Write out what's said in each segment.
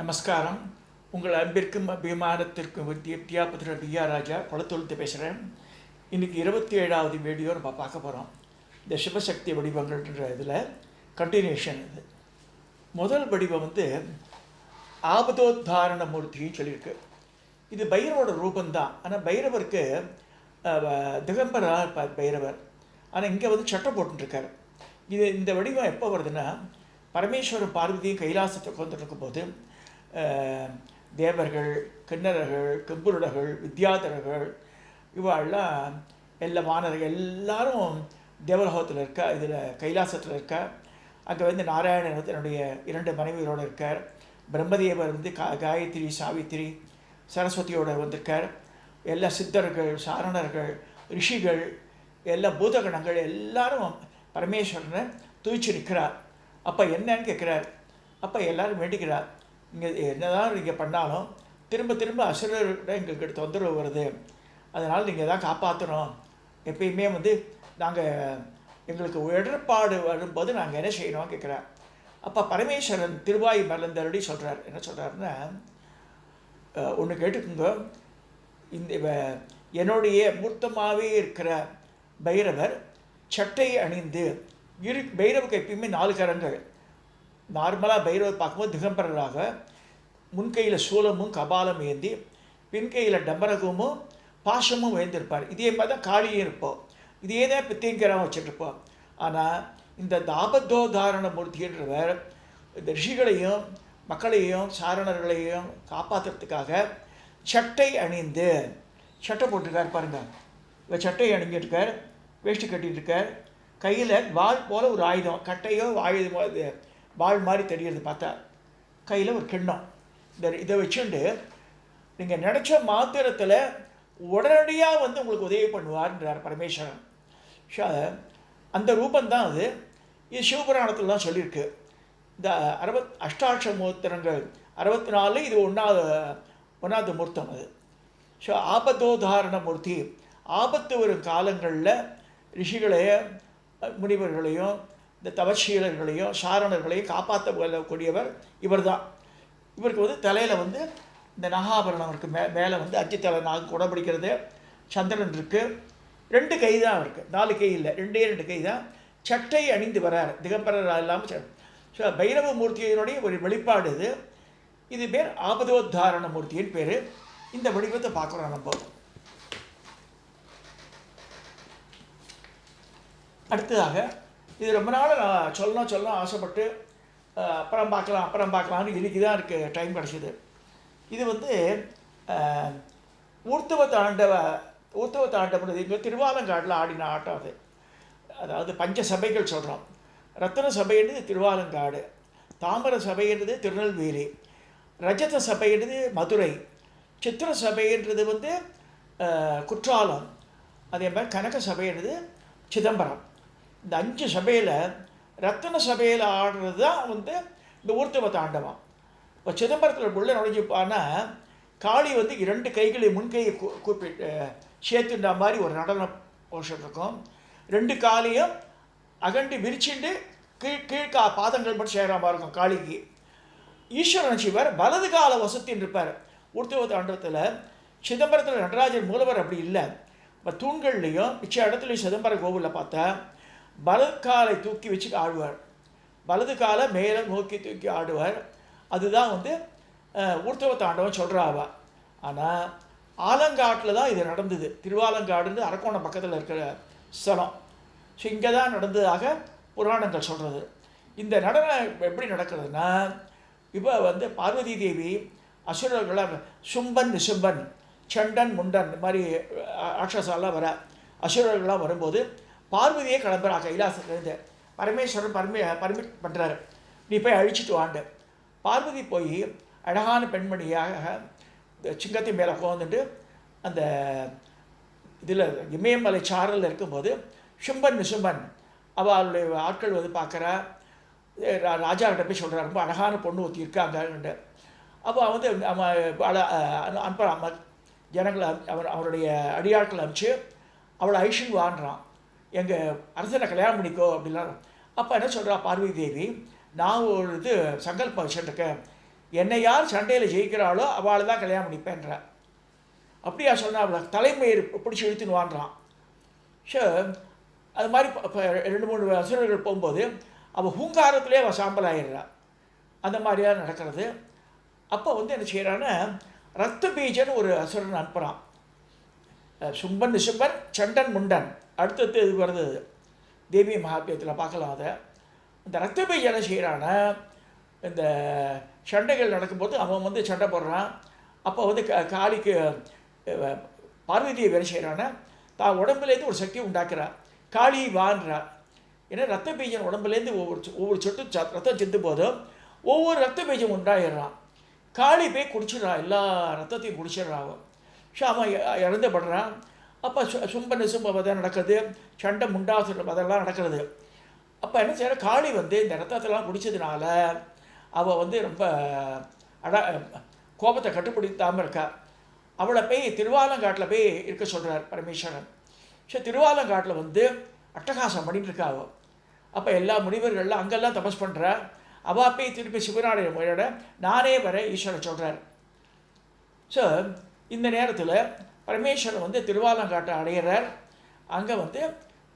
நமஸ்காரம். உங்கள் அன்பிற்கும் அபிமானத்திற்கும் வித்யா வித்யாபுத்திர பிஆர் ராஜா குளத்தொழுத்து பேசுகிறேன் இன்றைக்கி இருபத்தி ஏழாவது வீடியோ நம்ம பார்க்க போகிறோம் இந்த சிவசக்தி வடிவங்கள்ன்ற இதில் கண்டினியூஷன் இது. முதல் வடிவம் வந்து ஆபதோத்தாரண மூர்த்தின்னு சொல்லியிருக்கு. இது பைரவோட ரூபந்தான் ஆனால் பைரவருக்கு திகம்பராக இருப்பார் பைரவர். ஆனால் இங்கே வந்து சட்டை போட்டுருக்கார் இது இந்த வடிவம் எப்போ வருதுன்னா பரமேஸ்வரர் பார்வதியும் கைலாசத்தை உட்காந்துட்டு போது தேவர்கள் கிண்ணறர்கள் கெம்புருடர்கள் வித்யாதரர்கள் இவாள்லாம் எல்லா மாணவர்கள் எல்லாரும் தேவலோகத்தில் இருக்க இதில் கைலாசத்தில் இருக்க அங்கே வந்து நாராயணன் வந்து தன்னுடைய இரண்டு மனைவியரோடு இருக்கார். பிரம்மதேவர் வந்து கா காயத்ரி சாவித்திரி சரஸ்வதியோட வந்திருக்கார். எல்லா சித்தர்கள் சாரணர்கள் ரிஷிகள் எல்லா பூதகணங்கள் எல்லாரும் பரமேஸ்வரனை துயிச்சு நிற்கிறார் அப்போ என்னன்னு கேட்குறார். அப்போ எல்லாரும் வேண்டிக்கிறார். இங்கே என்னதான் நீங்கள் பண்ணாலும் திரும்ப திரும்ப அசுரர்கிட்ட எங்களுக்கு தொந்தரவு வருது. அதனால் நீங்கள் தான் காப்பாற்றணும் எப்பயுமே வந்து நாங்கள் எங்களுக்கு இடர்பாடு வரும்போது நாங்கள் என்ன செய்யணும் கேட்குறேன் அப்போ பரமேஸ்வரன் திருவாய் மலர்ந்தருடி சொல்கிறார் என்ன சொல்கிறாருன்னா ஒன்று கேட்டுக்குங்க. இந்த என்னுடைய மூர்த்தமாகவே இருக்கிற பைரவர் சட்டை அணிந்து இரு பைரவுக்கு எப்பயுமே நாலு கரங்கள். நார்மலாக பைரவர் பார்க்கும்போது திகம்பரராக முன்கையில் சூலமும் கபாலம் ஏந்தி பின்கையில் டம்பரகமும் பாசமும் ஏந்திருப்பார். இதே மாதிரி தான் காளியும் இருப்போம் இதே தான் பித்தைங்கரம் வச்சுருப்போம் ஆனால் இந்த தாபத்தோதாரண மூர்த்தின்றவர் இந்த ரிஷிகளையும் மக்களையும் சாரணர்களையும் காப்பாற்றுறதுக்காக சட்டை அணிந்து சட்டை போட்டிருக்கார் பாருங்க. இவர் சட்டை அணிஞ்சிருக்கார் வேஷ்டி கட்டிகிட்டு இருக்கார் கையில் வாழ் போல் ஒரு ஆயுதம் கட்டையோ ஆயுதமோ அது. வாள் மாதிரி தெரிகிறது பார்த்தா கையில் ஒரு கிண்ணம். இந்த இதை வச்சுண்டு நீங்கள் நினச்ச மாத்திரத்தில் உடனடியாக வந்து உங்களுக்கு உதவி பண்ணுவார்ன்றார் பரமேஸ்வரன். ஷா அந்த ரூபந்தான் அது. இது சிவபுராணத்தில் தான் சொல்லியிருக்கு. இந்த அறுபத் அஷ்டாட்ச மூர்த்தனங்கள் அறுபத்தி நாலு இது ஒன்றாவது ஒன்றாவது மூர்த்தம் அது. ஸோ ஆபத்தோதாரண மூர்த்தி. ஆபத்து வரும் காலங்களில் ரிஷிகளையும் முனிவர்களையும் இந்த தவச்சீலர்களையோ சாரணர்களையும் காப்பாற்ற கூடியவர் இவர் தான் இவருக்கு வந்து தலையில் வந்து இந்த நகாபரணம் இருக்குது மே மேலே வந்து அஜித்தலை தலை நாகு பிடிக்கிறது சந்திரன் இருக்குது ரெண்டு கை தான் இருக்குது நாலு கை இல்லை. ரெண்டே ரெண்டு கை தான். சட்டை அணிந்து வரார். திகம்பரர் இல்லாமல் ஸோ பைரவ மூர்த்தியினுடைய ஒரு வெளிப்பாடு இது. இது பேர் ஆபதோத்தாரண மூர்த்தியின் பேர். இந்த வடிவத்தை பார்க்குறோம் நம்ம. அடுத்ததாக இது ரொம்ப நாள் நான் சொல்லணும் சொல்லணும் ஆசைப்பட்டு அப்புறம் பார்க்கலாம் அப்புறம் பார்க்கலாம்னு இன்றைக்கி தான் எனக்கு டைம் கிடச்சிது. இது வந்து அஹ், தாண்டவ ஊர்த்துவ தாண்டவம் இங்கே திருவாலங்காட்டில் ஆடின ஆட்டம் அது. அதாவது பஞ்ச சபைகள் சொல்கிறோம் ரத்தன சபைன்றது திருவாலங்காடு. தாமர சபைன்றது திருநெல்வேலி. ரஜத சபைன்றது மதுரை. சித்திர சபைன்றது வந்து குற்றாலம். அதே மாதிரி கனக சபைன்றது சிதம்பரம். இந்த அஞ்சு சபையில் ரத்தன சபையில் ஆடுறது தான் வந்து இந்த ஊர்த்துவ தாண்டவம். இப்போ சிதம்பரத்தில் உள்ள நுழைஞ்சுப்பானா காளி வந்து இரண்டு கைகளை முன்கையை கூப்பிட்டு சேர்த்துன்ற மாதிரி ஒரு நடன போஷன் இருக்கும். ரெண்டு காலையும் அகண்டு விரிச்சுண்டு கீழ் கீழ்கா பாதங்கள் மட்டும் சேர மாதிரி இருக்கும் காளிக்கு. ஈஸ்வரன் சிவர் வலது கால வசத்தின்னு இருப்பார். ஊர்த்துவ தாண்டவத்தில் சிதம்பரத்தில் நடராஜர் மூலவர் அப்படி இல்லை. இப்போ தூண்கள்லேயும் மிச்ச இடத்துலையும் சிதம்பர கோவிலில் பார்த்தா வலது காலை தூக்கி வச்சு ஆடுவார். வலது காலை மேலே நோக்கி தூக்கி ஆடுவார். அதுதான் வந்து அஹ், தாண்டவன் தாண்டவம் சொல்கிறாவ ஆனால் ஆலங்காட்டில் தான் இது நடந்தது. திருவாலங்காடுன்னு அரக்கோணம் பக்கத்தில் இருக்கிற ஸ்தலம். ஸோ இங்கே தான் நடந்ததாக புராணங்கள் சொல்கிறது இந்த நடனம் எப்படி நடக்கிறதுனா இப்போ வந்து பார்வதி தேவி அசுரர்களாக சும்பன் நிசும்பன் சண்டன் முண்டன் இந்த மாதிரி ராட்சசாலாம் வர அசுரர்கள்லாம் வரும்போது பார்வதியே கிளம்புறா கைலாசத்துலேருந்து பரமேஸ்வரன் பர்மி பர்மிட் பண்ணுறாரு நீ போய் அழிச்சிட்டு வாண்டு. பார்வதி போய் அழகான பெண்மணியாக இந்த சிங்கத்தின் மேலே உட்காந்துட்டு அந்த இதில் இமயமலை சாரலில் இருக்கும்போது சும்பன் நிசும்பன் அவளுடைய ஆட்கள் வந்து பார்க்குறா. ராஜா கிட்ட போய் சொல்கிறார் ரொம்ப அழகான பொண்ணு ஒருத்தி இருக்காங்கன்ட்டு. அப்போ வந்து அவன் அனுப்புகிறான் ஜனங்களை அவன் அவர் அவருடைய அடியாட்களை அனுப்பிச்சு அவளை ஐஷன் வாண்டுறான் எங்கள் அரசனை கல்யாணம் பண்ணிக்கோ அப்படிலாம். அப்போ என்ன சொல்கிறா பார்வதி தேவி? நான் ஒரு இது சங்கல்பம் வச்சுருக்கேன் என்னை யார் சண்டையில் ஜெயிக்கிறாளோ அவளை தான் கல்யாணம் பண்ணிப்பேன்ற. அப்படியா சொன்னா அவளை தலைமையை பிடிச்சி இழுத்துன்னு வாங்குறான். ஸோ அது மாதிரி இப்போ ரெண்டு மூணு அசுரர்கள் போகும்போது அவள் ஹூங்காரத்துலேயே அவள் சாம்பல் ஆயிடுறா அந்த மாதிரியாக நடக்கிறது. அப்போ வந்து என்ன செய்கிறான்னா ரத்த பீஜன் ஒரு அசுரன் அனுப்புகிறான் சும்பன் நிசும்பன் சண்டன் முண்டன். அடுத்தது இது வருது. தேவி மகாத்மியத்தில் பார்க்கலாம் அதை. இந்த ரத்தபை என்ன செய்கிறான்னா இந்த சண்டைகள் நடக்கும்போது அவன் வந்து சண்டை போடுறான். அப்போ வந்து கா- காளிக்கு பார்வதியை வேலை செய்கிறான்னா தான் உடம்புலேருந்து ஒரு சக்தி உண்டாக்குறான் காளி வான்றா. ஏன்னா ரத்த பீஜன் உடம்புலேருந்து ஒவ்வொரு ஒவ்வொரு சொட்டு ச- ரத்தம் சிந்து போதும் ஒவ்வொரு ரத்த பீஜம் உண்டாயிடுறான் காளி போய் குடிச்சிடுறான் எல்லா ரத்தத்தையும் குடிச்சிடுறான் ஷாமா அவன் இறந்து படுறான். அப்போ சு- சும்ப நிசும்ப வதை நடக்குது சண்டை முண்டாசுர வதெல்லாம் நடக்கிறது. அப்போ என்ன செய்யற? காளி வந்து இந்த ரத்தத்தெல்லாம் குடித்ததுனால அவள் வந்து ரொம்ப அட கோபத்தை கட்டுப்படுத்தாமல் இருக்கா. அவளை போய் திருவாலங்காட்டில் போய் இருக்க சொல்கிறார் பரமேஸ்வரன். ஸோ திருவாலங்காட்டில் வந்து அட்டகாசம் பண்ணிட்டு இருக்கா அவள் அப்போ எல்லா முனிவர்கள்லாம் அங்கெல்லாம் தபஸ் பண்ணுறா அவள் போய் திருப்பி சிவனாடைய முறையோட நானே வர ஈஸ்வரன் சொல்கிறார் ஸோ இந்த நேரத்தில் பரமேஸ்வரன் வந்து திருவாலங்காட்டை அடையிறார். அங்கே வந்து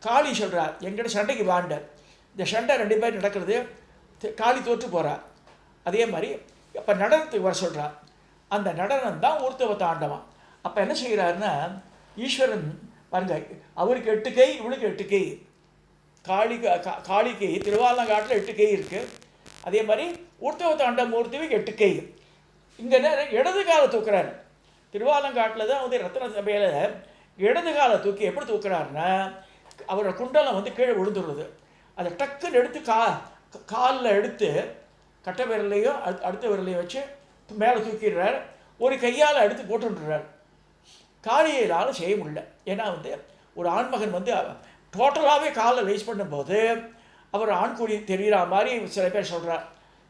காளி சொல்கிறார் எங்கிட்ட சண்டைக்கு வாண்டார். இந்த சண்டை ரெண்டு பேர் நடக்கிறது காளி தோற்று போகிறார் அதே மாதிரி இப்போ நடனத்துக்கு வர சொல்கிறார் அந்த நடனம் தான் ஊர்த்தவ தாண்டவம் அப்போ என்ன செய்கிறாருன்னா ஈஸ்வரன் பாருங்க அவருக்கு எட்டு கை இவளுக்கு எட்டு கை. காளிக்கு கா- காளிக்கு திருவாலங்காட்டில் எட்டு கை இருக்குது அதே மாதிரி ஊர்த்தவ தாண்டவ மூர்த்திக்கு எட்டு கை. இங்கே இடது காலை தூக்குறாரு. திருவாலங்காட்டில் தான் வந்து ரத்ன சபையில் இடது காலை தூக்கி எப்படி தூக்குறாருன்னா அவரோட குண்டலம் வந்து கீழே விழுந்துடுறது அதை டக்குன்னு எடுத்து கா காலில் எடுத்து கட்டை விரலையோ அடு- அடுத்த விரலையோ வச்சு மேலே தூக்கிடுறார். ஒரு கையால் எடுத்து போட்டுடுறார். காரியலால் செய்ய முடியல. ஏன்னா வந்து ஒரு ஆண்மகன் வந்து டோட்டலாகவே காலில் வேஸ்ட் பண்ணும்போது அவர் ஆண்குடி தெரிகிற மாதிரி சில பேர் சொல்கிறார்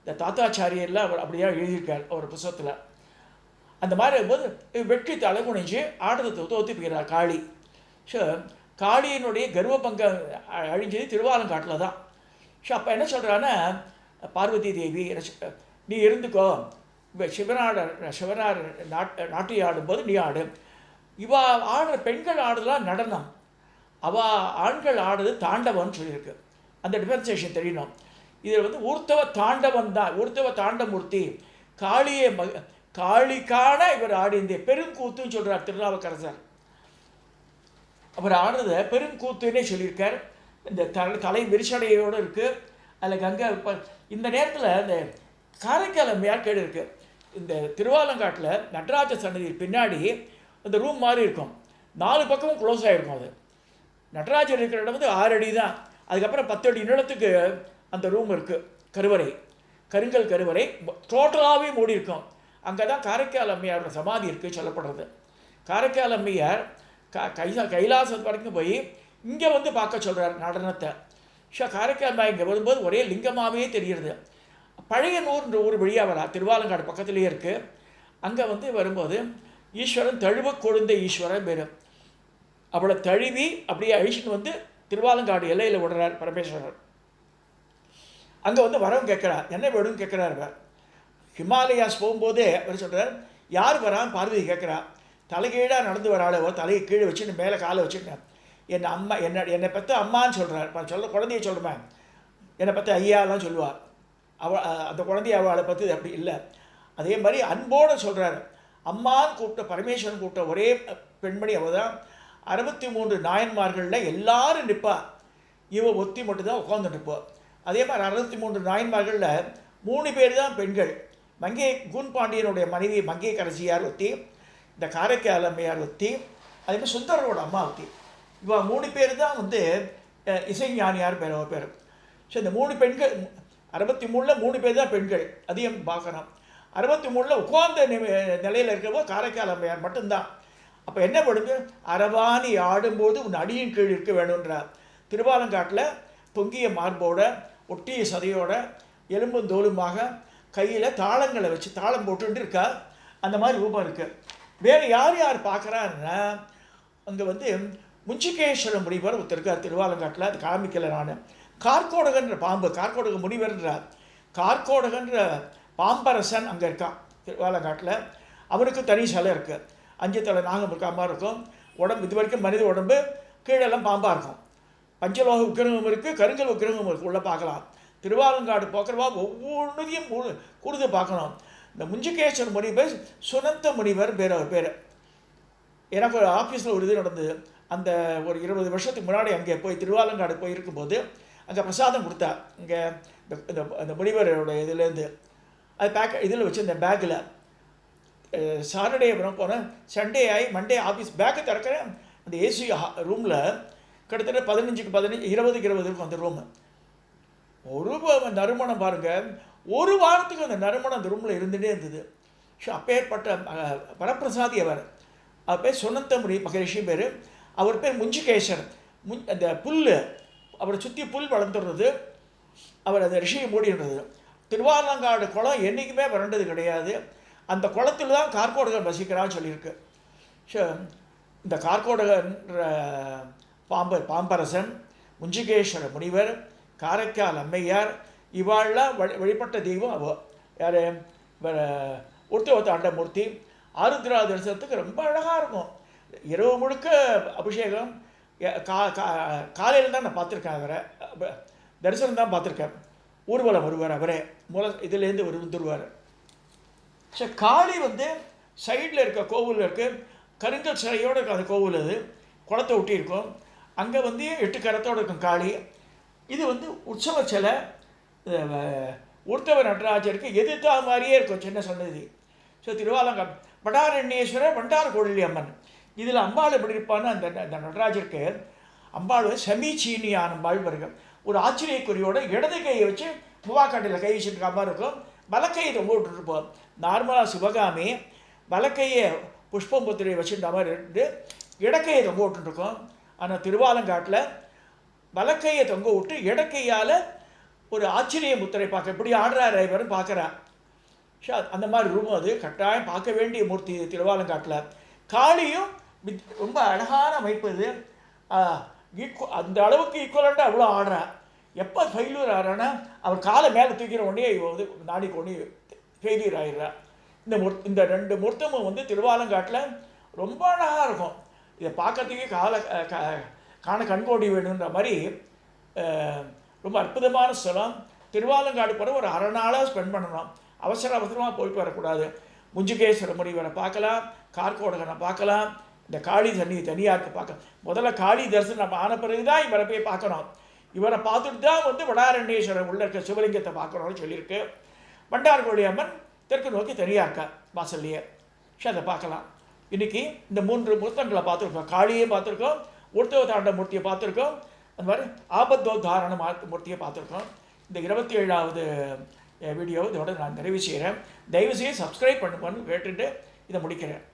இந்த தாத்தாச்சாரியெல்லாம் அவர் அப்படியே எழுதியிருக்கார் அவர் புத்தகத்தில் அந்த மாதிரி இருக்கும்போது வெற்றி தலை குனிஞ்சு ஆட்டத்தை தோத்து போகிறார் காளி. ஸோ காளியினுடைய கர்வபங்க அழிஞ்சது திருவாலங்காட்டில் தான். ஸோ அப்போ என்ன சொல்கிறான்னா பார்வதி தேவி நீ இருந்துக்கோ. இப்ப சிவனாட சிவனார் நாட் நாட்டியம் ஆடும்போது நீ ஆடு. இவா ஆடுற பெண்கள் ஆடுறதுலாம் நடனம்? அவ ஆண்கள் ஆடுறது தாண்டவம்னு சொல்லியிருக்கு. அந்த டிஃபரன்சியேஷன் தெரியணும். இதில் வந்து ஊர்த்தவ தாண்டவன் தான் ஊர்த்தவ தாண்டமூர்த்தி காளியை ம காளிக்கான இவர் ஆடிந்த பெருங்கூத்துன்னு சொல்கிறார் திருநாவுக்கரசர். அவர் ஆடுறத பெருங்கூத்துன்னே சொல்லியிருக்கார். இந்த தலை தலை விரிசடையோடு இருக்குது அதில் கங்கை இந்த நேரத்தில் இந்த காரைக்கால் மேற்கேடு இருக்குது இந்த திருவாலங்காட்டில் நடராஜ சன்னதி பின்னாடி அந்த ரூம் மாதிரி இருக்கும். நாலு பக்கமும் க்ளோஸ் ஆகிருக்கும் அது. நடராஜர் இருக்கிற இடம் வந்து ஆறு அடி தான். அதுக்கப்புறம் பத்து அடி நிலத்துக்கு அந்த ரூம் இருக்குது கருவறை. கருங்கல் கருவறை. டோட்டலாகவே மூடி இருக்கும் அங்கே தான் காரைக்கால் அம்மையாரோட சமாதி இருக்குது சொல்லப்படுறது. காரைக்கால் அம்மையார் க கைலா கைலாசம் வரைக்கும் போய் இங்கே வந்து பார்க்க சொல்கிறார் நடனத்தை. ஷோ காரைக்கால் அம்மா இங்கே வரும்போது ஒரே லிங்கமாகவே தெரிகிறது. பழையனூர்ன்ற ஊர் வழியாக வரா திருவாலங்காடு பக்கத்துலேயே இருக்குது அங்கே வந்து வரும்போது ஈஸ்வரன் தழுவ கொழுந்த ஈஸ்வரன் பேர். அவளை தழுவி அப்படியே அழிச்சுட்டு வந்து திருவாலங்காடு எல்லையில் விடுறார் பரமேஸ்வரர். அங்கே வந்து வரவும் கேட்குறார். என்ன வேணும்னு கேட்குறாரு ஹிமாலயாஸ் போகும்போதே அவர் சொல்கிறார் யார் வரான் பார்வதி கேட்குறா. தலைகீழாக நடந்து வராளோ தலையை கீழே வச்சுட்டு மேலே காலை வச்சுட்டேன் என் அம்மா என்ன என்னை பற்றி அம்மான்னு சொல்கிறார் சொல்ல குழந்தைய சொல்கிறேன் என்னை பற்றி ஐயாலாம் சொல்லுவார். அவ அந்த குழந்தைய அவளை பற்றி அப்படி இல்லை. அதே மாதிரி அன்போடு சொல்கிறாரு அம்மான்னு கூப்பிட்ட பரமேஸ்வரன் கூப்பிட்ட ஒரே பெண்மணி அவள் தான் அறுபத்தி மூன்று நாயன்மார்களில் எல்லாரும் நிற்பா. இவ ஒத்தி மட்டும்தான் உட்காந்துட்டு இருப்போம் அதே மாதிரி அறுபத்தி மூன்று நாயன்மார்களில் மூணு பேர் தான் பெண்கள். மங்கை கூன் பாண்டியனுடைய மனைவி மங்கை கரசியார் ஒத்தி இந்த காரைக்கால் அம்மையார் ஒத்தி அதே மாதிரி சுந்தரரோட அம்மா ஒத்தி. இவ மூணு பேர் தான் வந்து இசைஞானியார் பேர் பேர். ஸோ இந்த மூணு பெண்கள் அறுபத்தி மூணில் மூணு பேர் தான் பெண்கள் அதையும் பார்க்கணும் அறுபத்தி மூணில் உட்கார்ந்த நிலையில் இருக்கிறப்போ காரைக்கால் அம்மையார் மட்டும்தான். அப்போ என்ன பண்ணுது? அரவாணி ஆடும்போது உன் அடியின் கீழ் இருக்க வேணுன்றார் திருவாலங்காட்டில் பொங்கிய மார்போட ஒட்டிய சதையோட எலும்பும் தோலுமாக கையில் தாளங்களை வச்சு தாளம் போட்டுட்டு இருக்கா? அந்த மாதிரி ரூபம் இருக்குது வேறு யார் யார் பார்க்குறாருன்னா அங்கே வந்து முஞ்சிகேஸ்வர முனிவர் ஒருத்தர் இருக்கார் திருவாலங்காட்டில் அது காமிக்கலை நான். கார்கோடகன்ற பாம்பு கார்கோடக முனிவர்ன்றார் கார்கோடகன்ற பாம்பரசன் அங்கே இருக்கான் திருவாலங்காட்டில். அவனுக்கு தனி சிலை இருக்குது அஞ்சு தலை நாகம் இருக்கா மாதிரி இருக்கும். உடம்பு இது வரைக்கும் மனித உடம்பு கீழெல்லாம் பாம்பாக இருக்கும். பஞ்சலோக விக்கிரகம் இருக்குது கருங்கல் விக்கிரகம் இருக்குது உள்ளே பார்க்கலாம். திருவாலங்காடு போக்குறவா ஒவ்வொன்றையும் கூடுதல் பார்க்கணும். இந்த முஞ்சிகேஸ்வர் முனிவர் சுனந்த முனிவர் பேர் அவர் பேர். எனக்கு ஒரு ஆஃபீஸில் ஒரு இது நடந்தது. அந்த ஒரு இருபது வருஷத்துக்கு முன்னாடி அங்கே போய் திருவாலங்காடு போய் இருக்கும்போது அங்கே பிரசாதம் கொடுத்தா இங்கே இந்த இந்த இந்த முனிவரோட இதுலேருந்து. அது பேக் இதில் வச்சு இந்த பேக்கில் சாட்டர்டே அப்புறம் போனேன் சண்டே ஆகி மண்டே ஆஃபீஸ் பேக்கை திறக்கிறேன். அந்த ஏசி ரூமில் கிட்டத்தட்ட பதினஞ்சுக்கு பதினஞ்சு இருபதுக்கு இருபது இருக்கும் அந்த ரூமு ஒரு நறுமணம் பாருங்கள் ஒரு வாரத்துக்கு அந்த நறுமணம் அந்த ரூமில் இருந்துகிட்டே இருந்தது. ஸோ அப்பேற்பட்ட வரப்பிரசாதி அவர். அவர் பேர் சுனந்தமுடி மகரிஷி பேர். அவர் பேர் முஞ்சிகேசர். முன் அந்த புல் அவரை சுற்றி புல் வளர்ந்துடுறது. அவர் அந்த ரிஷியை மூடிடுறது. திருவாலங்காடு குளம் என்றைக்குமே வறண்டது கிடையாது. அந்த குளத்தில் தான் கார்கோடகன் வசிக்கிறான்னு சொல்லியிருக்கு. ஸோ இந்த கார்கோடகன்ற பாம்பர் பாம்பரசன் முஞ்சிகேஸ்வர முனிவர் காரைக்கால் அம்மையார் இவாள்லாம் வழி வழிபட்ட தெய்வம் அவ. யார்? உருத்தவத்த அண்டமூர்த்தி ஆருத்ரா தரிசனத்துக்கு ரொம்ப அழகாக இருக்கும். இரவு முழுக்க அபிஷேகம் கா காலையில் தான் நான் பார்த்துருக்கேன் அவரை. தரிசனம் தான் பார்த்துருக்கேன். ஊர்வலம் வருவார் அவரே. மூல இதுலேருந்து ஒரு வந்துருவார். ஸோ காளி வந்து சைடில் இருக்க கோவில் இருக்குது கருங்கல் சிலையோடு இருக்க அந்த கோவில் அது. குளத்தை ஒட்டி இருக்கும் அங்கே வந்து எட்டு கரத்தோடு இருக்கும் காளி. இது வந்து உற்சவ சிலை இது, நடராஜருக்கு எதிர்த்தா மாதிரியே இருக்கும் சின்ன சன்னதி. ஸோ திருவாலங்கம் வடாரண்யேஸ்வரர் வண்டார கோழி அம்மன். இதில் அம்பாள் எப்படி இருப்பான்னு அந்த அந்த நடராஜருக்கு அம்பாள் வந்து சமீச்சீனியான அம்பாள் வருங்க ஒரு ஆச்சரியக்குறியோட இடது கையை வச்சு மூவாக்காட்டில் கை வச்சுருக்க மாதிரி இருக்கும். வலக்கையை ரொம்ப விட்டுருப்போம் நார்மலாக சிவகாமி வலக்கையை புஷ்பம் புத்திரையை வச்சுருந்த மாதிரி இருந்து இடக்கையை ரொம்ப விட்டுருக்கோம் ஆனால் திருவாலங்காட்டில் வலக்கையை தொங்க விட்டு இடக்கையால் ஒரு ஆச்சரிய முத்திரை பார்க்க எப்படி ஆடுறாரு இவரும் பார்க்குறா ஷோ அந்த மாதிரி ரூம் அது. கட்டாயம் பார்க்க வேண்டிய மூர்த்தி திருவாலங்காட்டில். காளியும் ரொம்ப அழகான அமைப்பு இது. ஈக்குவ அந்த அளவுக்கு ஈக்குவலண்ட்டாக அவ்வளோ ஆடுறான் எப்போ ஃபெயிலியூர் ஆகிறான்னா அவர் காலை மேலே தூக்கிற உடனே இவ வந்து நாடி கொண்டு ஃபெயிலியூர் ஆயிடுறா. இந்த முர் இந்த ரெண்டு முர்த்தமும் வந்து திருவாலங்காட்டில் ரொம்ப அழகாக இருக்கும். இதை பார்க்கறதுக்கே காலை கா- காண கண்கோடி வேணுன்ற மாதிரி ரொம்ப அற்புதமான ஸ்தலம். திருவாலங்காடு போகிற ஒரு அரை நாளாக ஸ்பெண்ட் பண்ணணும். அவசர அவசரமாக போயிட்டு வரக்கூடாது. முஞ்சுகேஸ்வர முனிவரை பார்க்கலாம் கார்கோடகனை பார்க்கலாம் இந்த காளி தண்ணி தனியாக பார்க்கலாம். பார்க்க முதல்ல காளி தரிசனம் நம்ம ஆன பிறகு தான் இவரை போய் பார்க்கணும். இவரை பார்த்துட்டு தான் வந்து வடாரண்யேஸ்வரர் உள்ள இருக்க சிவலிங்கத்தை பார்க்கணும்னு சொல்லியிருக்கு. பண்டார்கோழி அம்மன் தெற்கு நோக்கி தனியாக இருக்கா வாசல்லையே. சரி அதை பார்க்கலாம். இன்னைக்கு இந்த மூன்று மூர்த்தங்களை பார்த்துருக்கோம். காளியே பார்த்துருக்கோம். உருத்தவதாரண்ட மூர்த்தியை பார்த்துருக்கோம். அந்த மாதிரி ஆபத்தோத்தாரண மூர்த்தியை பார்த்துருக்கோம். இந்த இருபத்தி ஏழாவது வீடியோவை இதோட நான் நிறைவு செய்கிறேன் தயவுசெய்து சப்ஸ்கிரைப் பண்ணுப்பன்னு கேட்டுட்டு இதை முடிக்கிறேன்.